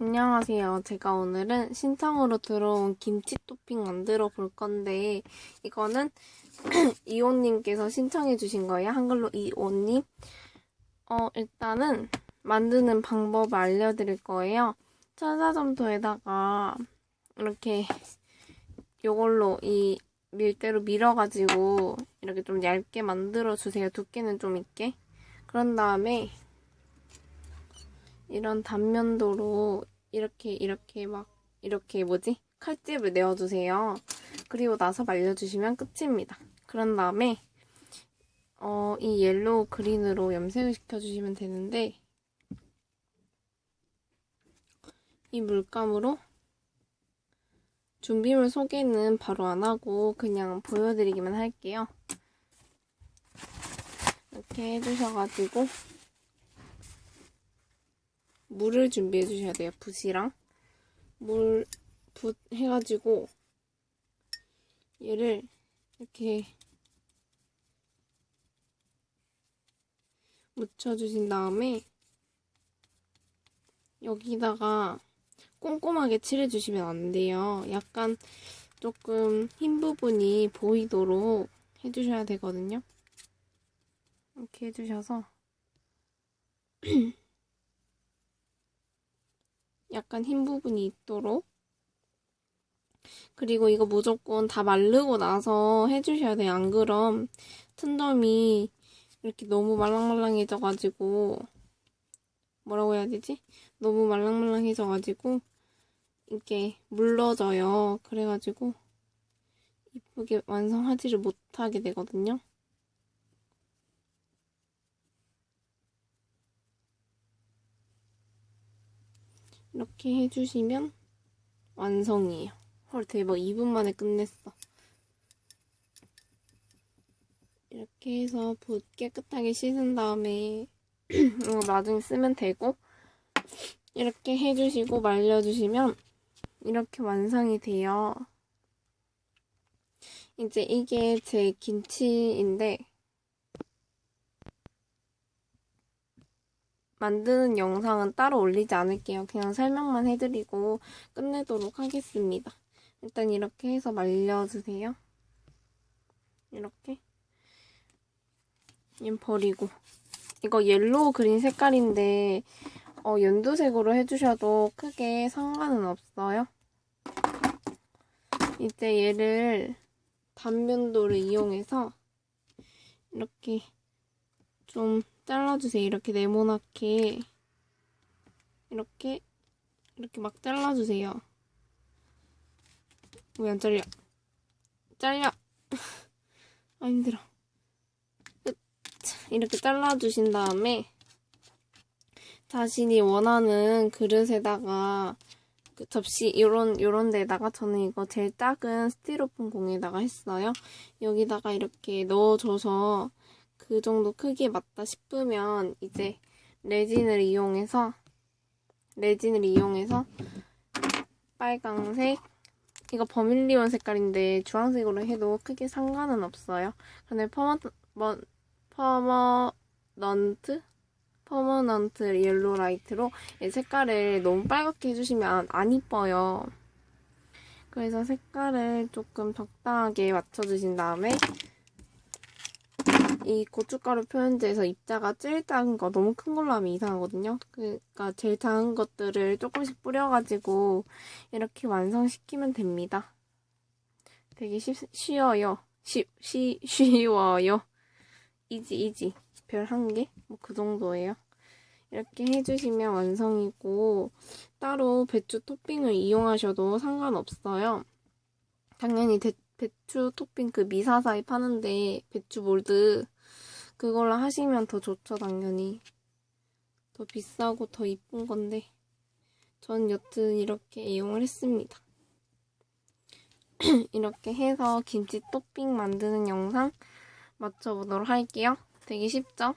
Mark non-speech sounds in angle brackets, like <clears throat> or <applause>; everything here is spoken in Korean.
안녕하세요. 제가 오늘은 신청으로 들어온 김치 토핑 만들어 볼 건데, 이거는 <clears throat> 이온님께서 신청해 주신 거예요. 한글로 이온님. 어, 일단은 만드는 방법을 알려드릴 거예요. 천사점토에다가 이렇게 요걸로 이 밀대로 밀어가지고 이렇게 좀 얇게 만들어 주세요. 두께는 좀 있게. 그런 다음에 이런 단면도로 이렇게 이렇게 막 이렇게 뭐지? 칼집을 내어주세요. 그리고 나서 말려주시면 끝입니다. 그런 다음에 어, 이 옐로우 그린으로 염색을 시켜주시면 되는데 이 물감으로 준비물 소개는 바로 안 하고 그냥 보여드리기만 할게요. 이렇게 해주셔가지고 물을 준비해 주셔야 돼요. 붓이랑 물, 붓 해가지고 얘를 이렇게 묻혀주신 다음에 여기다가 꼼꼼하게 칠해주시면 안 돼요. 약간 조금 흰 부분이 보이도록 해주셔야 되거든요. 이렇게 해주셔서 <clears throat> 약간 흰 부분이 있도록 그리고 이거 무조건 다 마르고 나서 해주셔야 돼요. 안 그럼 튼점이 이렇게 너무 말랑말랑해져가지고 뭐라고 해야 되지? 너무 말랑말랑해져가지고 이게 물러져요. 그래가지고 이쁘게 완성하지를 못하게 되거든요. 이렇게 해주시면 완성이에요. 헐 대박 2분 만에 끝냈어. 이렇게 해서 붓 깨끗하게 씻은 다음에 <clears throat> 이거 나중에 쓰면 되고 이렇게 해주시고 말려주시면 이렇게 완성이 돼요. 이제 이게 제 김치인데 만드는 영상은 따로 올리지 않을게요. 그냥 설명만 해드리고 끝내도록 하겠습니다. 일단 이렇게 해서 말려주세요. 이렇게. 얘 버리고. 이거 옐로우 그린 색깔인데 어, 연두색으로 해주셔도 크게 상관은 없어요. 이제 얘를 단면도를 이용해서 이렇게 좀 잘라주세요. 이렇게 네모나게 이렇게 이렇게 막 잘라주세요. 왜 안 잘려? 잘려! <laughs> 아 힘들어. 끝. 이렇게 잘라주신 다음에 자신이 원하는 그릇에다가 그 접시 요런 요런 데다가 저는 이거 제일 작은 스티로폼 공에다가 했어요. 여기다가 이렇게 넣어줘서 그 정도 크기에 맞다 싶으면 이제 레진을 이용해서 레진을 이용해서 빨강색 이거 버밀리온 색깔인데 주황색으로 해도 크게 상관은 없어요. 근데 퍼머 뭐, 퍼머넌트 퍼머넌트 옐로 라이트로 이 색깔을 너무 빨갛게 해주시면 안, 안 이뻐요. 그래서 색깔을 조금 적당하게 맞춰주신 다음에 이 고춧가루 표현제에서 입자가 제일 작은 거 너무 큰 걸로 하면 이상하거든요. 그러니까 제일 작은 것들을 조금씩 뿌려가지고 이렇게 완성시키면 됩니다. 되게 쉽, 쉬워요. 쉽, 쉬, 쉬워요. 이지, 이지. 별 한 개? 뭐 그 정도예요. 이렇게 해주시면 완성이고 따로 배추 토핑을 이용하셔도 상관없어요. 당연히 대, 배추 토핑 그 미사사에 파는데 배추 몰드 그걸로 하시면 더 좋죠 당연히. 더 비싸고 더 이쁜 건데. 전 여튼 이렇게 이용을 했습니다. <clears throat> 이렇게 해서 김치 토핑 만드는 영상 맞춰보도록 할게요. 되게 쉽죠?